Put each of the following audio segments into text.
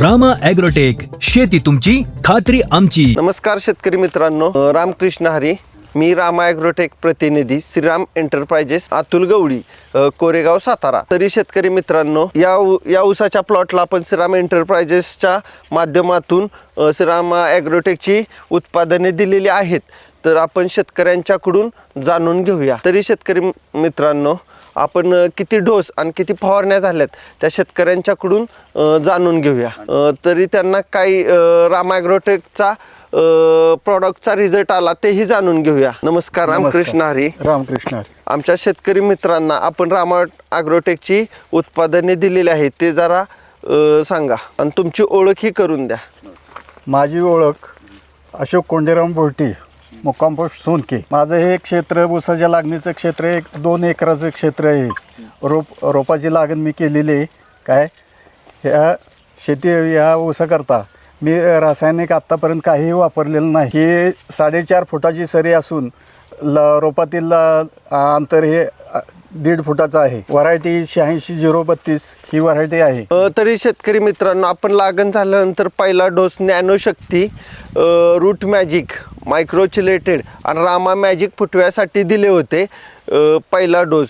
Rama agrotech शेती तुमची खात्री आमची. नमस्कार शेतकरी मित्रांनो अ, रामकृष्ण हरी. मी रामा ॲग्रोटेक प्रतिनिधी श्रीराम एंटरप्राइजेस अतुल गवळी अ, कोरेगाव सातारा. तरी शेतकरी मित्रांनो या उ- या ऊसाच्या प्लॉटला आपण श्रीराम एंटरप्राइजेसच्या माध्यमातून अ, श्रीराम ॲग्रोटेकची उत्पादने दिलेली आहेत. तर आपण शेतकऱ्यांच्याकडून जाणून घेऊया. तरी शेतकरी मित्रांनो आपण किती डोस आणि किती फवारण्या झाल्यात त्या शेतकऱ्यांच्याकडून जाणून घेऊया. तरी त्यांना काही अ, राम ॲग्रोटेकचा प्रॉडक्टचा रिझल्ट आला तेही जाणून घेऊया. नमस्कार रामकृष्ण हरी. रामकृष्ण हरी. आमच्या शेतकरी मित्रांना आपण रामा ॲग्रोटेकची उत्पादने दिलेली आहेत ते जरा सांगा. आणि तुमची ओळखही करून द्या. माझी ओळख अशोक कोंडेराम बोलटी. मुक्कामपोस्ट सोनके माझं हे क्षेत्र ऊसाच्या लागणीचं क्षेत्र एक दोन एकराचं क्षेत्र आहे. रोप रोपाची लागण मी केलेली आहे. काय? ह्या शेती ह्या ऊसाकरता मी रासायनिक आत्तापर्यंत काहीही वापरलेलं नाही. ही साडेचार फुटाची सरी असून ल रोपातील अंतर हे दीड फुटाचं आहे. व्हरायटी शहाऐंशी झिरो बत्तीस ही व्हरायटी आहे. तरी शेतकरी मित्रांनो आपण लागण झाल्यानंतर पहिला डोस नॅनोशक्ती रूट मॅजिक मायक्रोचिलेटेड आणि रामा मॅजिक फुटव्यासाठी दिले होते अ, पहिला डोस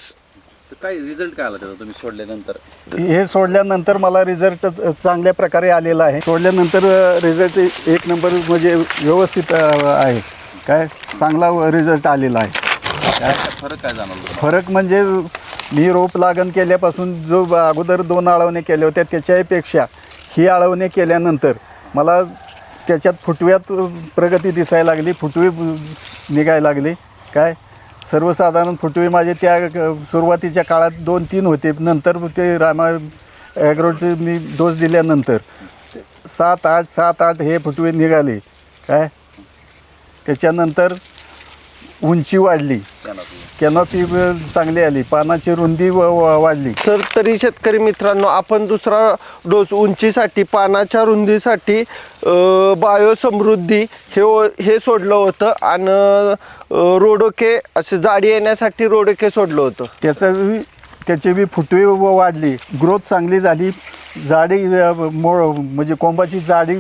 तर काय रिझल्ट काय आला त्याचा? तुम्ही सोडल्यानंतर? हे सोडल्यानंतर मला रिझल्ट चांगल्या प्रकारे आलेला आहे. सोडल्यानंतर रिझल्ट एक नंबर म्हणजे व्यवस्थित अ, आहे. काय? चांगला रिझल्ट आलेला आहे. काय फरक काय जाणवला? फरक म्हणजे मी रोप लागण केल्यापासून जो अगोदर दोन आळवणे केल्या होत्या त्याच्यापेक्षा ही आळवणे केल्यानंतर मला त्याच्यात फुटव्यात प्रगती दिसायला लागली फुटवे निघायला लागली. काय? सर्वसाधारण फुटवे माझे त्या सुरुवातीच्या काळात दोन तीन होते. नंतर ते रामा ॲग्रोचे मी डोस दिल्यानंतर सात आठ सात आठ हे फुटवे निघाले. काय? त्याच्यानंतर उंची वाढली. कॅनॉपी चांगली आली पानाची रुंदी व- व- वाढली. तर तरी शेतकरी मित्रांनो आपण दुसरा डोस उंचीसाठी पानाच्या रुंदीसाठी बायो समृद्धी हे ओ- हे सोडलं होतं आणि रोडोके असे जाडी येण्यासाठी रोडोके सोडलं होतं. त्याचं बी त्याची बी फुटवे व- वाढली. ग्रोथ चांगली झाली. जाडी अ, मोळ म्हणजे कोंबाची जाडी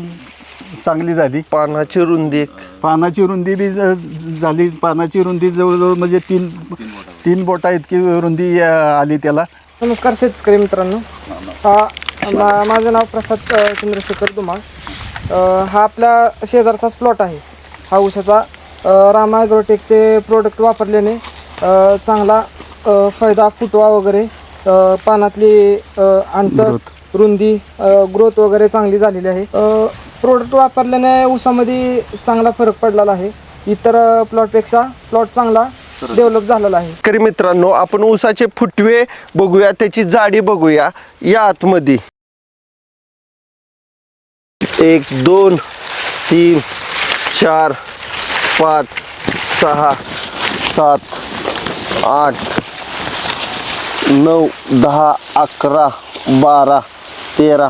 चांगली झाली. पानाची रुंदी एक. पानाची रुंदी बी झाली. पानाची रुंदी जवळजवळ म्हणजे तीन तीन बोटा इतकी रुंदी अ, आली त्याला. नमस्कार शेतकरी मित्रांनो. हा मा- माझं नाव प्रसाद अ, चंद्रशेखर धुमाळ अ, हा आपल्या शेजारचाच प्लॉट आहे. हा उसाचा अ, रामा ॲग्रोटेकचे प्रोडक्ट वापरल्याने अ, चांगला अ, फायदा फुटवा वगैरे अ, पानातली अ, अंतर रुंदी ग्रोथ वगैरे चांगली झालेली आहे. प्रोडक्ट वापरल्याने ऊसामध्ये चांगला फरक पडलेला आहे. इतर प्लॉटपेक्षा प्लॉट चांगला डेव्हलप झालेला आहे. शेतकरी मित्रांनो आपण ऊसाचे फुटवे बघूया त्याची जाडी बघूया या आतमध्ये. एक दोन तीन चार पाच सहा सात आठ नऊ दहा अकरा बारा तेरा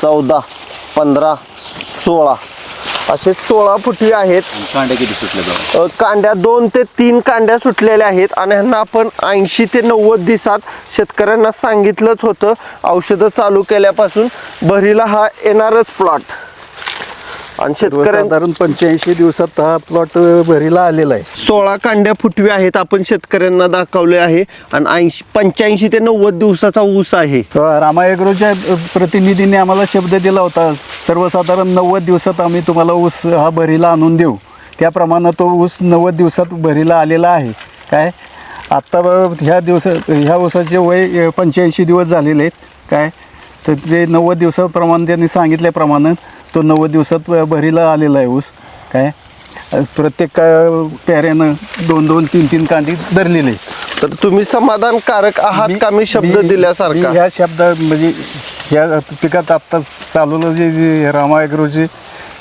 चौदा पंधरा सोळा. असे सोळा फुटवे आहेत. कांड्या किती सुटल्या अ, कांड्या दोन ते तीन कांड्या सुटलेल्या आहेत आणि ह्यांना आपण ऐंशी ते नव्वद दिवसात शेतकऱ्यांना सांगितलंच होतं. औषधं चालू केल्यापासून भरीला हा येणारच प्लॉट आणि शेतकऱ्यां साधारण पंच्याऐंशी दिवसात हा प्लॉट भरीला आलेला आहे. सोळा कांड्या फुटवे आहेत आपण शेतकऱ्यांना दाखवले आहे. आणि ऐंशी पंच्याऐंशी ते नव्वद दिवसाचा ऊस आहे. रामायग्रोच्या प्रतिनिधीने आम्हाला शब्द दिला होता. सर्वसाधारण नव्वद दिवसात आम्ही तुम्हाला ऊस हा भरीला आणून देऊ. त्याप्रमाणे तो ऊस नव्वद दिवसात भरीला आलेला आहे. काय? आत्ता ह्या दिवस ह्या ऊसाचे वय पंच्याऐंशी दिवस झालेले आहेत. काय? तर ते नव्वद दिवसाप्रमाणे त्यांनी सांगितल्याप्रमाणे तो नव्वद दिवसात भरीला आलेला आहे ऊस. काय? प्रत्येक अ, पेऱ्यानं दोन दोन तीन तीन कांडी धरलेली तर तुम्ही समाधानकारक आहात का मी शब्द दिल्यासारखा? ह्या शब्द म्हणजे ह्या पिकात आत्ताच चालवलं जे जे रामा ॲग्रोचे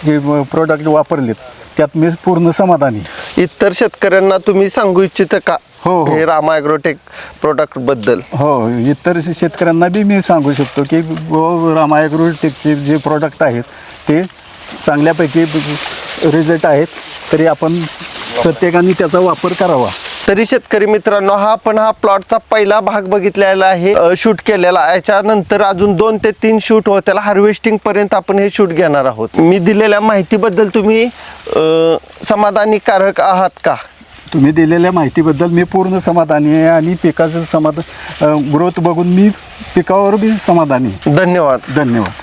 जे प्रोडक्ट वापरलेत त्यात मी पूर्ण समाधानी इतर शेतकऱ्यांना तुम्ही सांगू इच्छिता का? हो, हो. हे रामा ॲग्रोटेक प्रोडक्टबद्दल. हो इतर शेतकऱ्यांना बी मी सांगू शकतो की व रामा ॲग्रोटेकचे जे प्रोडक्ट आहेत ते चांगल्यापैकी रिझल्ट आहेत तरी आपण प्रत्येकाने त्याचा वापर करावा. तरी शेतकरी मित्रांनो हा आपण हा प्लॉटचा पहिला भाग बघितलेला आहे. शूट केलेला. याच्यानंतर अजून दोन ते तीन शूट होत त्याला हार्वेस्टिंग पर्यंत आपण हे शूट घेणार आहोत. मी दिलेल्या माहितीबद्दल तुम्ही समाधानीकारक आहात का? तुम्ही दिलेल्या माहितीबद्दल मी पूर्ण समाधानी आहे आणि पिकाचं समाधान ग्रोथ बघून मी पिकावर बी समाधानी. धन्यवाद. धन्यवाद.